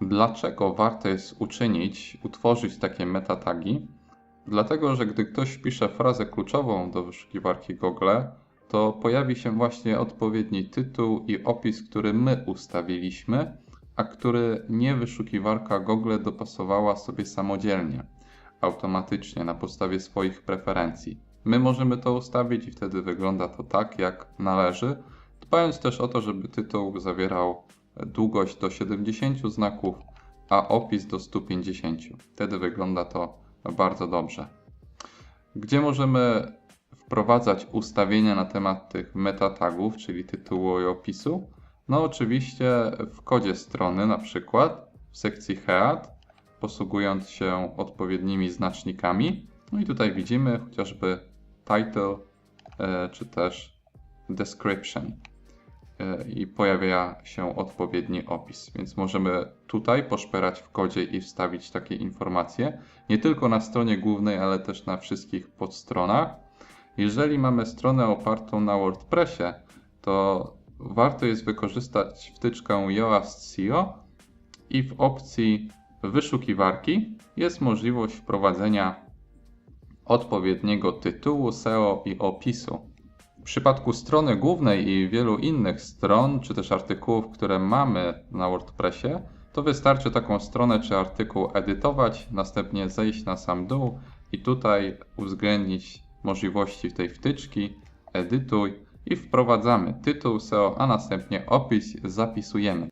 Dlaczego warto jest uczynić, utworzyć takie metatagi? Dlatego, że gdy ktoś wpisze frazę kluczową do wyszukiwarki Google, to pojawi się właśnie odpowiedni tytuł i opis, który my ustawiliśmy, a który nie wyszukiwarka Google dopasowała sobie samodzielnie, automatycznie na podstawie swoich preferencji. My możemy to ustawić i wtedy wygląda to tak, jak należy, dbając też o to, żeby tytuł zawierał długość do 70 znaków, a opis do 150. Wtedy wygląda to bardzo dobrze. Gdzie możemy wprowadzać ustawienia na temat tych metatagów, czyli tytułu i opisu? No oczywiście w kodzie strony, na przykład w sekcji Head, posługując się odpowiednimi znacznikami. No i tutaj widzimy chociażby title e, czy też description i pojawia się odpowiedni opis. Więc możemy tutaj poszperać w kodzie i wstawić takie informacje, nie tylko na stronie głównej, ale też na wszystkich podstronach. Jeżeli mamy stronę opartą na WordPressie, to warto jest wykorzystać wtyczkę Yoast SEO i w opcji wyszukiwarki jest możliwość wprowadzenia odpowiedniego tytułu SEO i opisu. W przypadku strony głównej i wielu innych stron, czy też artykułów, które mamy na WordPressie, to wystarczy taką stronę czy artykuł edytować, następnie zejść na sam dół i tutaj uwzględnić możliwości tej wtyczki, edytuj i wprowadzamy tytuł SEO, a następnie opis zapisujemy.